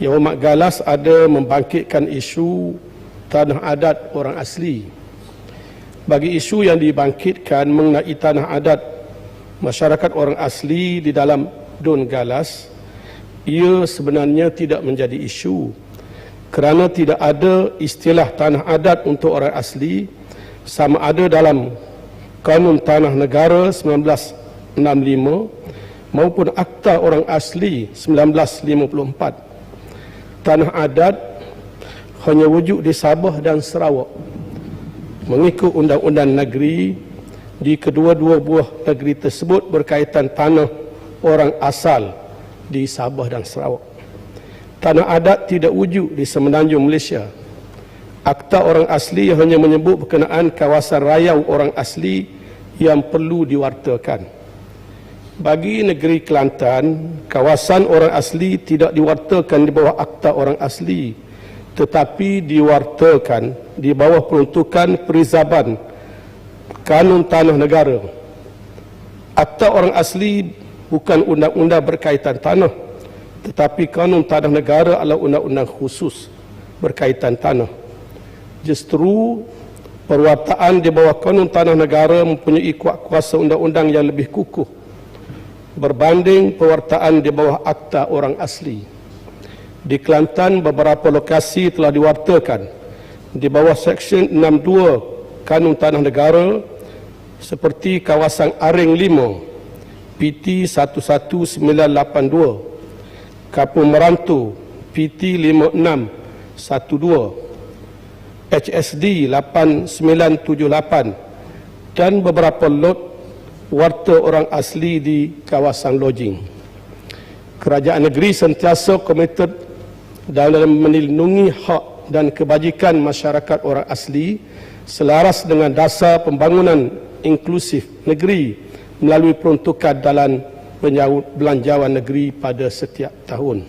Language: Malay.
Yang Amat Galas ada membangkitkan isu tanah adat orang asli. Bagi isu yang dibangkitkan mengenai tanah adat masyarakat orang asli di dalam Dun Galas, ia sebenarnya tidak menjadi isu kerana tidak ada istilah tanah adat untuk orang asli sama ada dalam Kanun Tanah Negara 1965 maupun Akta Orang Asli 1954. Tanah adat hanya wujud di Sabah dan Sarawak. Mengikut undang-undang negeri, di kedua-dua buah negeri tersebut berkaitan tanah orang asal di Sabah dan Sarawak. Tanah adat tidak wujud di semenanjung Malaysia. Akta orang asli hanya menyebut berkenaan kawasan rayau orang asli yang perlu diwartakan. Bagi negeri Kelantan, kawasan orang asli tidak diwartakan di bawah akta orang asli tetapi diwartakan di bawah peruntukan perizaban kanun tanah negara. Akta orang asli bukan undang-undang berkaitan tanah tetapi kanun tanah negara adalah undang-undang khusus berkaitan tanah justru perwataan di bawah kanun tanah negara mempunyai kuat kuasa undang-undang yang lebih kukuh berbanding perwataan di bawah akta orang asli. Di Kelantan, beberapa lokasi telah diwartakan di bawah Seksyen 62 Kanun Tanah Negara seperti kawasan Aring 5, PT 11982, Kapung Merantu, PT 5612, HSD 8978 dan beberapa lot warta orang asli di kawasan lodging. Kerajaan negeri sentiasa komited dalam melindungi hak dan kebajikan masyarakat orang asli selaras dengan dasar pembangunan inklusif negeri melalui peruntukan dalam belanjawan negeri pada setiap tahun.